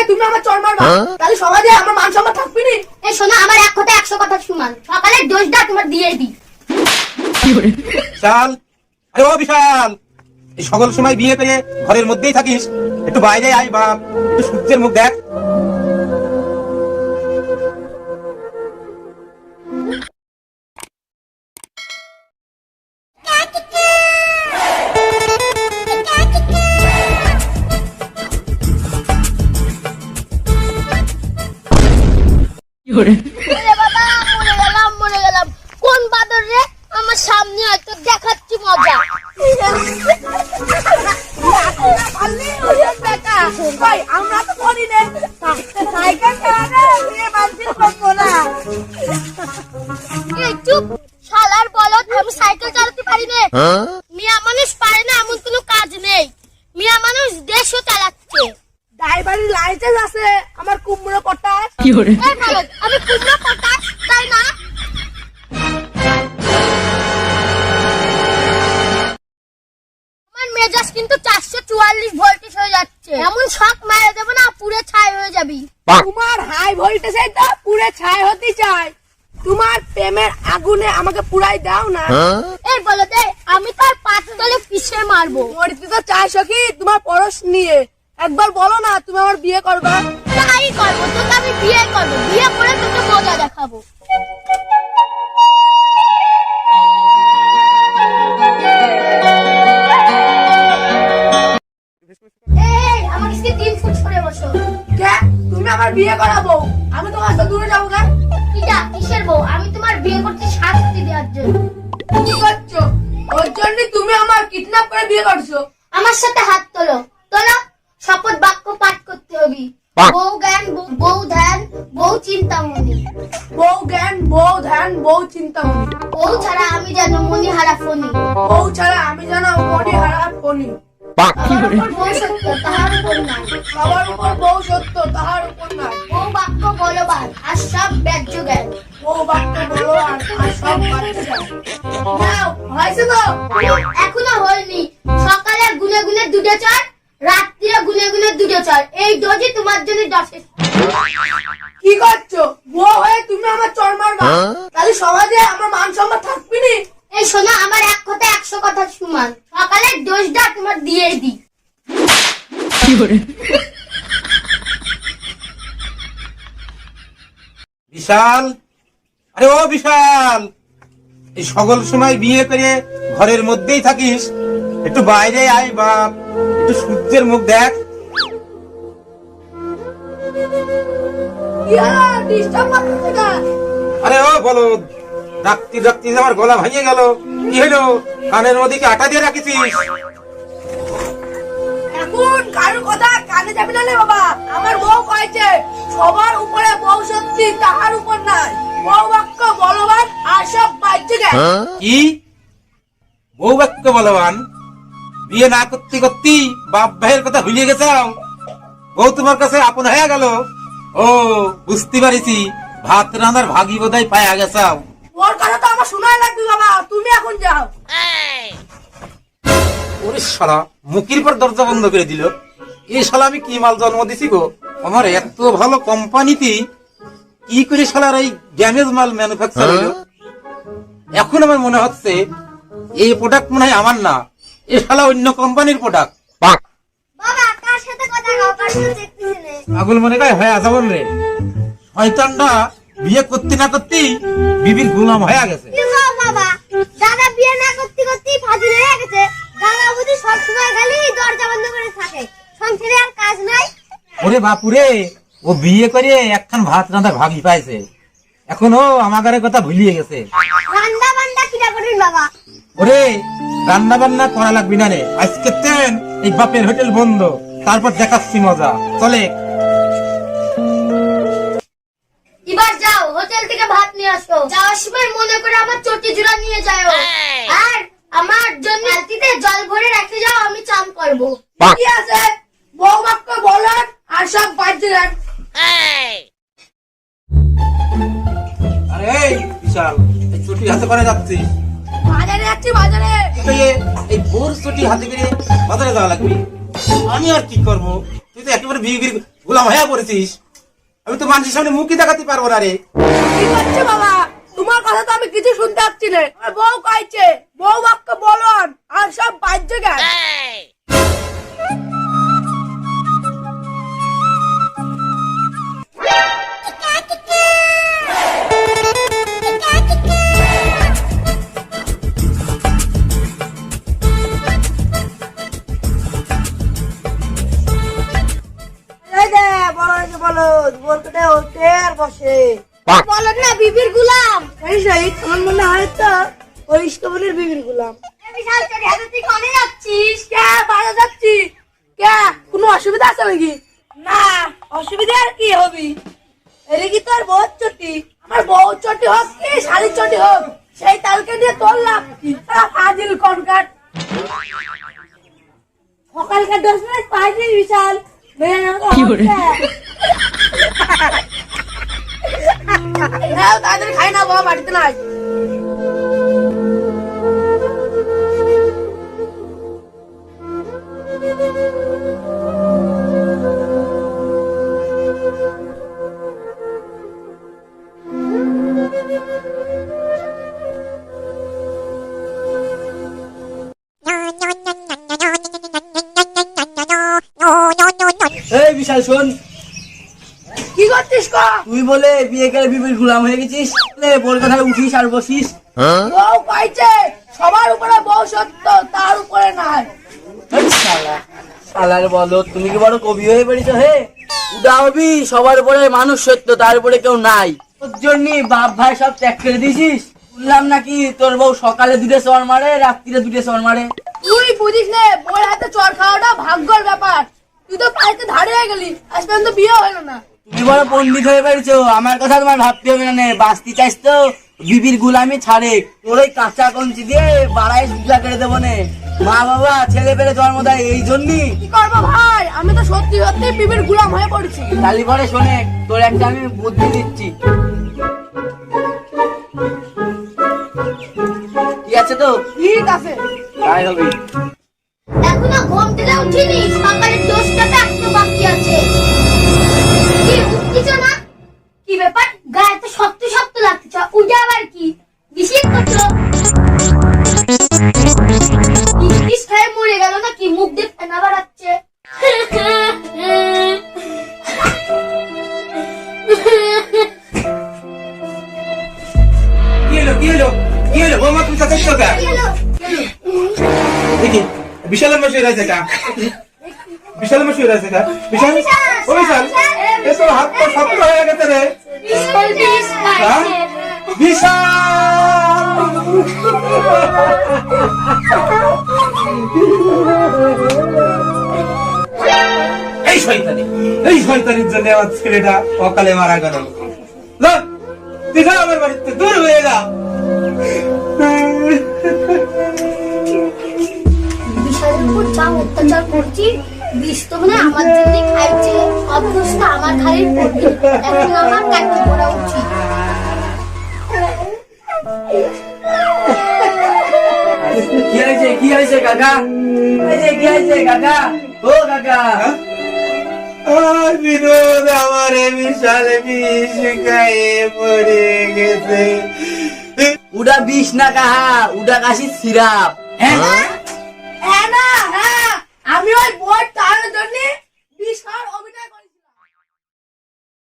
এই তুমি আমার চর মারবা। তাহলে সমাজে আমার মান সম্মান থাকবি নি? এই শোনো আমার এক কথা একশো কথা সমান সকালের দোষটা তোমার দিয়ে দিই। বিশাল। আরে ও বিশাল। এই সকল সময় বিয়ে করে ঘরের মধ্যেই থাকিস। একটু বাইরে আয় বাপ। একটু সূর্যের মুখ দেখ। বাদর রে আমার সামনে হয়তো দেখাচ্ছি মজা। আমরা তো করি না। সাইকেল চুপ শালার আমি সাইকেল চালাতে পারি না মিয়া মানুষ পারে না এমন কোনো কাজ নেই। মিয়া মানুষ দেশও চালাচ্ছে। ড্রাইভারের লাইসেন্স আছে আমার কুমড়ো এই কিন্তু চারশো চুয়াল্লিশ ভোল্টেজ হয়ে যাচ্ছে। এমন শখ মারা দেবো না পুরে ছাই হয়ে যাবি। তোমার হাই ভোল্টেজে তো পুরে ছাই হতে চাই। তোমার প্রেমের আগুনে আমাকে পুরাই দাও না। এই বলো দে আমি তার পাঁচ তলে পিছে মারবো। মরতে তো চাইছো কি তোমার পরশ নিয়ে। একবার বলো না তুমি আমার বিয়ে করবা। তাই করব তোকে আমি বিয়ে করব। বিয়ে করে তোকে মজা দেখাবো। কাছে তিন ফুট সরে বসো। কে? তুমি আমার বিয়ে করাবো? আমি তোমার সাথে দূরে যাব কেন? কিটা, কিসের বউ? আমি তোমার বিয়ে করতে শাস্তি দেওয়ার জন্য। কি করছ? ওর জন্য তুমি আমার কিডন্যাপ করে বিয়ে করছ। আমার সাথে হাত তোলো। তোলো। শপথ বাক্য পাঠ করতে হবে। বউ জ্ঞান বউ- ধ্যান বউ চিন্তামণি। বউ জ্ঞান বউ ধ্যান বউ চিন্তামণি। বউ ছাড়া আমি যেন মনি হারা ফনি বউ ছাড়া আমি যেন মনে হারা ফনি উপর বউ সত্য তাহার উপর নাই সবার উপর বউ সত্য তাহার উপর না বউ বাক্য বলবান আর সব ব্যাজ্য জ্ঞান বউ বাক্য বলো আর সব বাচ্চা নাও হয়েছে তো এখনও হয়নি সকালে গুনে গুনে দুটো চর রাত্রিরে গুনে গুনে দুটো চর এই ডোজি তোমার জন্য যথেষ্ট কি করছ? বউ হয়ে তুমি আমার চর মারবা। তাহলে সমাজে আমার মান সম্মান থাকবি নি? এই শোনো আমার এক কথা একশো কথা সমান সকালের দোষটা তোমার দিয়ে দিই। বিশাল? আরে ও বিশাল! এই সকল সময় বিয়ে করে ঘরের মধ্যেই থাকিস। একটু বাইরে আয় বাপ। একটু সূর্যের মুখ দেখ। আরে ও বলো ডাকতি ডাকতি যে আমার গলা ভাঙিয়ে গেল। কি হলো? কানের মধ্যে আটা দিয়ে রাখিছিস? এখন কারোর কথা কানে যাবে না বাবা। আমার বউ কয়েছে সবার উপরে বউ সত্যি তাহার উপর নাই। বউ বাক্য বলবান আর সব বাচ্চা কি? বউ বাক্য বলবান? বিয়ে না করতে করতে বাপ ভাইয়ের কথা ভুলিয়ে গেছাও। বউ তোমার কাছে আপন হয়ে গেল। ও বুঝতে পারিছি ভাত রান্নার ভাগি বোধহয় পায়া গেছাও। ওর কথা তো আমার শোনাই লাগবে বাবা তুমি এখন যাও। ওরে শালা মুখির পর দরজা বন্ধ করে দিল। এই শালা আমি কি মাল জন্ম দিছি গো? আমার এত ভালো কোম্পানিতে কি করে শালার এই ড্যামেজ মাল ম্যানুফ্যাকচার হলো এখন আমার মনে হচ্ছে এই প্রোডাক্ট মনে হয় আমার না। এ শালা অন্য কোম্পানির প্রোডাক্ট বাবা কার সাথে কথা কও? কার সাথে দেখতেছি না? পাগল মনে কয় হয়ে আসা বল রে শয়তানটা বিয়ে করতে না করতেই বিবির গোলাম হয়ে গেছে। বাবা? দাদা বিয়ে না করতে করতেই ফাজিল হয়ে গেছে। দাদা বুঝি সব খালি দরজা বন্ধ করে থাকে। সংসারে আর কাজ নাই। ওরে বাপুরে ও বিয়ে করে একখান ভাত রাঁধা ভাগি পাইছে। এখন ও আমাদের কথা ভুলিয়ে গেছে। রান্না বান্না কিটা করেন বাবা? ওরে রান্না বান্না করা লাগবি না রে। আজকে তেন এই বাপের হোটেল বন্ধ। তারপর দেখাচ্ছি মজা। চলে। সময় মনে করে আমার চটি জোড়া নিয়ে যাও আর আমার জন্য বালতিতে জল ভরে রেখে যাও আমি চান করব। কি আছে? বউ বাক্য বলার আর সব বাচ্চা যায় আরে বিশাল এই ছুটি হাতে করে যাচ্ছিস বাজারে যাচ্ছি বাজারে। এই বোর ছুটি হাতে করে বাজারে যাওয়া লাগবে। আমি আর কি করব? তুই তো একেবারে বিয়ে গোলাম হয়ে পড়েছিস। আমি তো মানুষের সামনে মুখই দেখাতে পারব না রে। কি করছে বাবা? কথা তো আমি কিছু শুনতে পাচ্ছি না। বউ কয়েছে বউ বাক্য বলন আর সব বাজ্য জ্ঞান। এই যে বলো এই যে বলো বলতে ওঠে আর বসে। বলেন না বিবির এই আমার মনে হয় তো ওই ইস্কবনের বিবির গুলাম। বিশাল চোরি হাতে তুই কনে যাচ্ছিস? কে? বাজা যাচ্ছি। কে? কোনো অসুবিধা আছে নাকি? না অসুবিধা আর কি হবি? এর কি তোর বউ চটি? আমার বউ চটি হোক কি শাড়ির চটি হোক সেই তালকে নিয়ে তোর লাভ কি? ফাজিল কনকাট সকালকার দশ মিনিট পাইছি বিশাল। কি করে হ্যাঁ তাদের খাই না বাবা বাড়িতে নাই এই বিশাল শোন কি করছিস ক? তুই বলে বিয়ে করে বিবির গুলাম হয়ে গেছিস। বোর কথায় উঠিস আর বসিস। বউ পাইছে। সবার উপরে বউ সত্য তার উপরে নাই। শালার বলো তুমি কি বড় কবি হয়ে হে? সবার উপরে মানুষ সত্য তার উপরে কেউ নাই। তোর জন্য বাপ ভাই সব ত্যাগ করে দিয়েছিস। শুনলাম নাকি তোর বউ সকালে দুটো চর মারে রাত্রিরে দুটো চর মারে। তুই বুঝিস নে বউয়ের হাতে চর খাওয়াটা ভাগ্যর ব্যাপার। তুই তো পাইতে ধারে হয়ে গেলি আজ পর্যন্ত বিয়ে হলো না। তুমি বড় পণ্ডিত হয়ে পেরেছ আমার কথা তোমার ভাবতে হবে না বাঁচতে চাইছ তো। বিবির গুলামি ছাড়ে। তোর ওই কাঁচা কঞ্চি দিয়ে বাড়াই শুকলা করে দেবো নে। মা বাবা ছেলে পেলে জন্ম দেয় এই জন্যই। কি করব ভাই? আমি তো সত্যি সত্যি বিবির গুলাম হয়ে পড়েছি। তালি পরে শোনে তোর একটা আমি বুদ্ধি দিচ্ছি। ঠিক আছে তো? ঠিক আছে। তাই হবে। দেখি বিশালের মশাই রয়েছে কা বিশালের মশাই রয়েছে কা বিশাল? ও বিশাল? এ তো হাত পা শক্ত হয়ে গেছে রে। বিশাল হ্যাঁ? বিশাল! এই শয়তানি। এই শয়তানির জন্য আমার ছেলেটা অকালে মারা গেল। তুই আমার বাড়িতে, দূর হয়ে যা। উপর যা অত্যাচার করছি বিষ তো মানে আমার জন্য খাইছে দোষটা আমার ঘাড়ে পড়বে এখন আমার কাটি পড়া উচিত। কি হয়েছে কি হয়েছে কাকা? এই যে কি হয়েছে কাকা? ও কাকা। আর বিনোদ আমার বিশাল বিষ গায়ে পড়ে গেছে। উডা বিষ না কাহা? উডা কাশি সিরাপ। হ্যাঁ? হ্যাঁ না হ্যাঁ আমি ওই বই টানার জন্য বিশাল